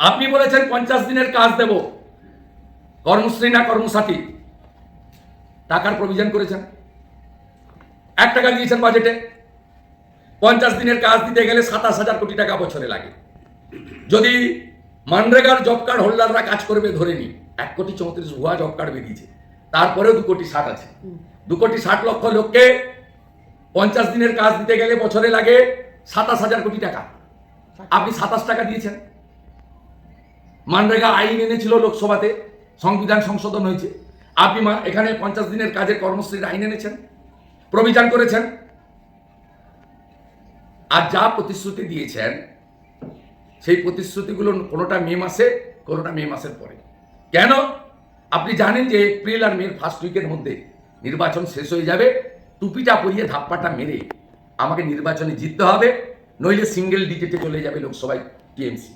আপনি বলেছেন পঞ্চাশ দিনের কাজ দেব। কর্মশ্রী না কর্মসাথী? টাকার প্রভিশন করেছেন। এক টাকা দিয়েছেন বাজেটে পঞ্চাশ দিনের কাজ দিতে গেলে সাতাশ হাজার কোটি টাকা বছরে লাগে। যদি মানরেগার জব কার্ড হোল্ডাররা কাজ করবে, ধরে নি এক কোটি চৌত্রিশ ভুয়া জব কার্ড বেরিয়েছে। তারপরেও দু কোটি ষাট আছে। দু কোটি ষাট লক্ষ লোককে পঞ্চাশ দিনের কাজ দিতে গেলে বছরে লাগে সাতাশ হাজার কোটি টাকা। আপনি সাতাশ টাকা দিয়েছেন। মানরেগা আইন এনেছিল লোকসভাতে, সংবিধান সংশোধন হয়েছে। আপনি এখানে পঞ্চাশ দিনের কাজের কর্মশ্রীর আইন এনেছেন, প্রবিধান করেছেন। আর যা প্রতিশ্রুতি দিয়েছেন, সেই প্রতিশ্রুতিগুলো কোনোটা মে মাসে, কোনোটা মে মাসের পরে। কেন? আপনি জানেন যে এপ্রিল আর মের ফার্স্ট উইকের মধ্যে নির্বাচন শেষ হয়ে যাবে, টুপিটা পরিয়ে ধাপ্পাটা মেরে আমাকে নির্বাচনে জিততে হবে, নইলে সিঙ্গেল ডিজিটে চলে যাবে লোকসভায় টিএমসি।